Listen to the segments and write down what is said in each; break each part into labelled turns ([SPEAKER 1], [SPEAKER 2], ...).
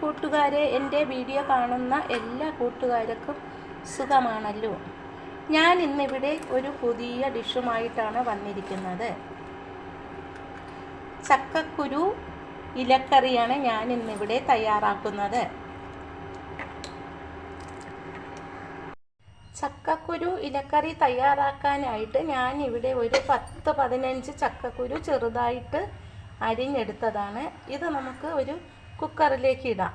[SPEAKER 1] കൂട്ടുകാരെ എന്റെ വീഡിയോ കാണുന്ന എല്ലാ കൂട്ടുകാർക്കും സുഖമാണല്ലോ. ഞാൻ ഇന്നിവിടെ ഒരു പുതിയ ഡിഷുമായിട്ടാണ് വന്നിരിക്കുന്നത്. ചക്കക്കുരു ഇലക്കറിയാണ് ഞാൻ ഇന്നിവിടെ തയ്യാറാക്കുന്നത്. ചക്കക്കുരു ഇലക്കറി തയ്യാറാക്കാനായിട്ട് ഞാൻ ഇവിടെ ഒരു പത്ത് പതിനഞ്ച് ചക്കക്കുരു ചെറുതായിട്ട് അരിഞ്ഞെടുത്തതാണ്. ഇത് നമുക്ക് ഒരു കുക്കറിലേക്ക് ഇടാം.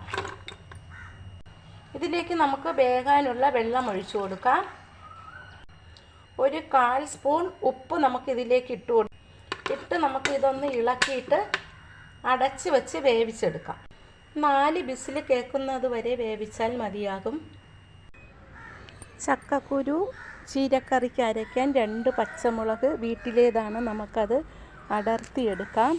[SPEAKER 1] ഇതിലേക്ക് നമുക്ക് വേകാനുള്ള വെള്ളം ഒഴിച്ചു കൊടുക്കാം. ഒരു കാൽ സ്പൂൺ ഉപ്പ് നമുക്ക് ഇതിലേക്ക് ഇട്ട് കൊടുക്കാം. ഇട്ട് നമുക്ക് ഇതൊന്ന് ഇളക്കിയിട്ട് അടച്ച് വെച്ച് വേവിച്ചെടുക്കാം. നാല് ബിസിൽ കേൾക്കുന്നത് വരെ വേവിച്ചാൽ മതിയാകും. ചക്കക്കുരു ചീരക്കറിക്ക് അരയ്ക്കാൻ രണ്ട് പച്ചമുളക് വീട്ടിലേതാണ് നമുക്കത് അടർത്തിയെടുക്കാം.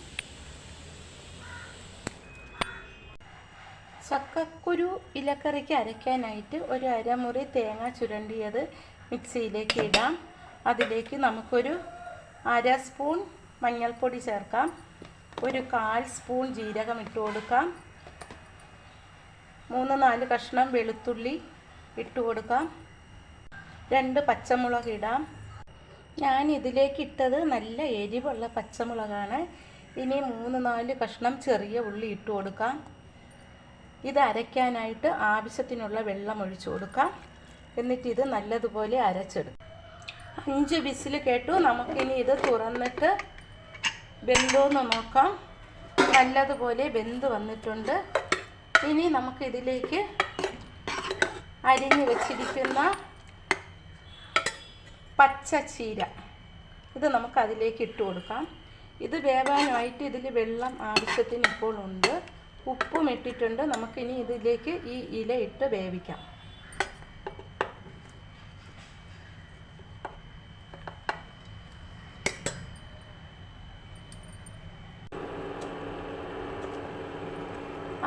[SPEAKER 1] ചക്കക്കുരു ഇലക്കറിക്ക് അരയ്ക്കാനായിട്ട് ഒരു അരമുറി തേങ്ങ ചുരണ്ടിയത് മിക്സിയിലേക്ക് ഇടാം. അതിലേക്ക് നമുക്കൊരു അര സ്പൂൺ മഞ്ഞൾപ്പൊടി ചേർക്കാം. ഒരു കാൽ സ്പൂൺ ജീരകം ഇട്ട് കൊടുക്കാം. മൂന്ന് നാല് കഷ്ണം വെളുത്തുള്ളി ഇട്ട് കൊടുക്കാം. രണ്ട് പച്ചമുളക് ഇടാം. ഞാൻ ഇതിലേക്ക് ഇട്ടത് നല്ല എരിവുള്ള പച്ചമുളകാണ്. ഇനി മൂന്ന് നാല് കഷ്ണം ചെറിയ ഉള്ളി ഇട്ട് കൊടുക്കാം. ഇത് അരയ്ക്കാനായിട്ട് ആവശ്യത്തിനുള്ള വെള്ളം ഒഴിച്ചു കൊടുക്കാം. എന്നിട്ട് ഇത് നല്ലതുപോലെ അരച്ചെടുക്കും. അഞ്ച് വിസിൽ കേട്ടു. നമുക്കിനി ഇത് തുറന്നിട്ട് വെന്തോന്ന് നോക്കാം. നല്ലതുപോലെ വെന്ത് വന്നിട്ടുണ്ട്. ഇനി നമുക്കിതിലേക്ക് അരിഞ്ഞു വെച്ചിരിക്കുന്ന പച്ച ചീര ഇത് നമുക്ക് അതിലേക്ക് ഇട്ട് കൊടുക്കാം. ഇത് വേവാനായിട്ട് ഇതിൽ വെള്ളം ആവശ്യത്തിന് ഇപ്പോൾ ഉണ്ട്. ഉപ്പും ഇട്ടിട്ടുണ്ട് നമുക്കിനി ഇതിലേക്ക് ഈ ഇല ഇട്ട് വേവിക്കാം.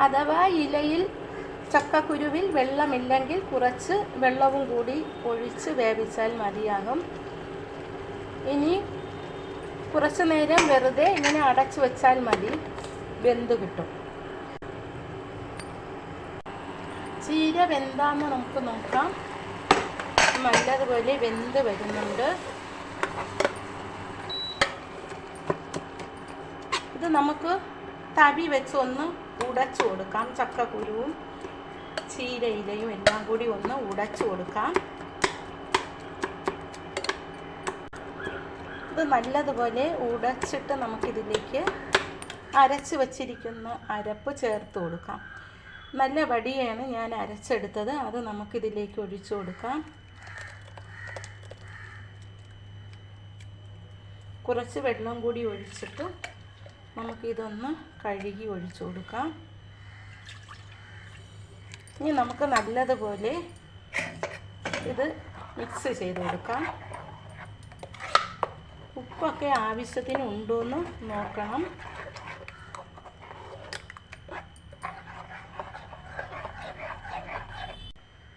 [SPEAKER 1] അഥവാ ഇലയിൽ ചക്കക്കുരുവിൽ വെള്ളമില്ലെങ്കിൽ കുറച്ച് വെള്ളവും കൂടി ഒഴിച്ച് വേവിച്ചാൽ മതിയാകും. ഇനി കുറച്ച് നേരം വെറുതെ ഇങ്ങനെ അടച്ചു വെച്ചാൽ മതി. വെന്ത് കിട്ടും. ചീര വെന്താന്ന് നമുക്ക് നോക്കാം. നല്ലതുപോലെ വെന്ത് വരുന്നുണ്ട്. ഇത് നമുക്ക് തവി വെച്ച് ഒന്ന് ഉടച്ചു കൊടുക്കാം. ചക്കക്കുരുവും ചീരയിലയും എല്ലാം കൂടി ഒന്ന് ഉടച്ചു കൊടുക്കാം. ഇത് നല്ലതുപോലെ ഉടച്ചിട്ട് നമുക്കിതിലേക്ക് അരച്ച് വച്ചിരിക്കുന്ന അരപ്പ് ചേർത്ത് കൊടുക്കാം. നല്ല വടിയാണ് ഞാൻ അരച്ചെടുത്തത്. അത് നമുക്കിതിലേക്ക് ഒഴിച്ചു കൊടുക്കാം. കുറച്ച് വെള്ളം കൂടി ഒഴിച്ചിട്ട് നമുക്കിതൊന്ന് കഴുകി ഒഴിച്ചു കൊടുക്കാം. ഇനി നമുക്ക് നല്ലതുപോലെ ഇത് മിക്സ് ചെയ്ത് കൊടുക്കാം. ഉപ്പൊക്കെ ആവശ്യത്തിന് ഉണ്ടോയെന്ന് നോക്കണം.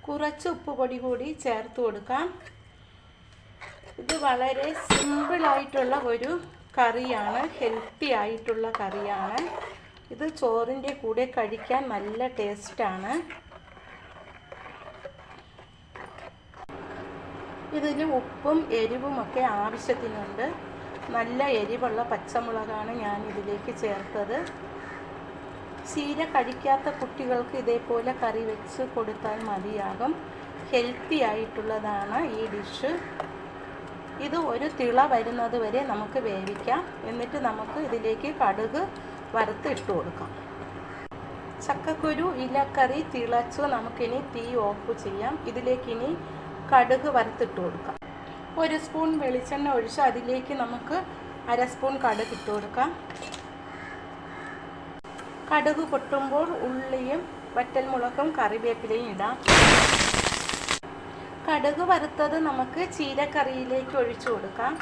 [SPEAKER 1] കുറച്ച് ഉപ്പ് പൊടി കൂടി ചേർത്ത് കൊടുക്കാം. ഇത് വളരെ സിമ്പിളായിട്ടുള്ള ഒരു കറിയാണ് ഹെൽത്തി ആയിട്ടുള്ള കറിയാണ്. ഇത് ചോറിന്റെ കൂടെ കഴിക്കാൻ നല്ല ടേസ്റ്റാണ് ഇതിൽ ഉപ്പും എരിവും ഒക്കെ ആവശ്യത്തിനുണ്ട്. നല്ല എരിവുള്ള പച്ചമുളകാണ് ഞാൻ ഇതിലേക്ക് ചേർത്തത്. ചീര കഴിക്കാത്ത കുട്ടികൾക്ക് ഇതേപോലെ കറി വെച്ച് കൊടുത്താൽ മതിയാകും. ഹെൽത്തി ആയിട്ടുള്ളതാണ് ഈ ഡിഷ് ഇത് ഒരു തിള വരുന്നത് വരെ നമുക്ക് വേവിക്കാം. എന്നിട്ട് നമുക്ക് ഇതിലേക്ക് കടുക് വറുത്ത് ഇട്ട് കൊടുക്കാം. ചക്കക്കുരു ഇലക്കറി തിളച്ചു നമുക്കിനി തീ ഓഫ് ചെയ്യാം. ഇതിലേക്കിനി കടുക് വറുത്തിട്ട് കൊടുക്കാം. ഒരു സ്പൂൺ വെളിച്ചെണ്ണ ഒഴിച്ച് അതിലേക്ക് നമുക്ക് അര സ്പൂൺ കടുക് ഇട്ട് കൊടുക്കാം. കടുക് പൊട്ടുമ്പോൾ ഉള്ളിയും വറ്റൽമുളകും കറിവേപ്പിലയും ഇടാം. കടുക് വറുത്തത് നമുക്ക് ചീരക്കറിയിലേക്ക് ഒഴിച്ചു കൊടുക്കാം.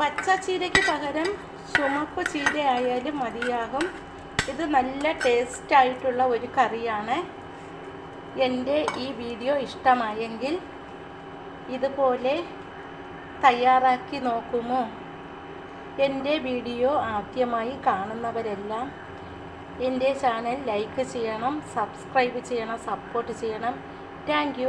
[SPEAKER 1] പച്ച ചീരയ്ക്ക് പകരം ചുമപ്പ് ചീര ആയാലും മതിയാകും. ഇത് നല്ല ടേസ്റ്റ് ആയിട്ടുള്ള ഒരു കറിയാണ്. എന്റെ ഈ വീഡിയോ ഇഷ്ടമായെങ്കിൽ ഇതുപോലെ തയ്യാറാക്കി നോക്കുമോ? എന്റെ വീഡിയോ ആദ്യമായി കാണുന്നവരെല്ലാം എന്റെ ചാനൽ ലൈക്ക് ചെയ്യണം സബ്സ്ക്രൈബ് ചെയ്യണം സപ്പോർട്ട് ചെയ്യണം. താങ്ക്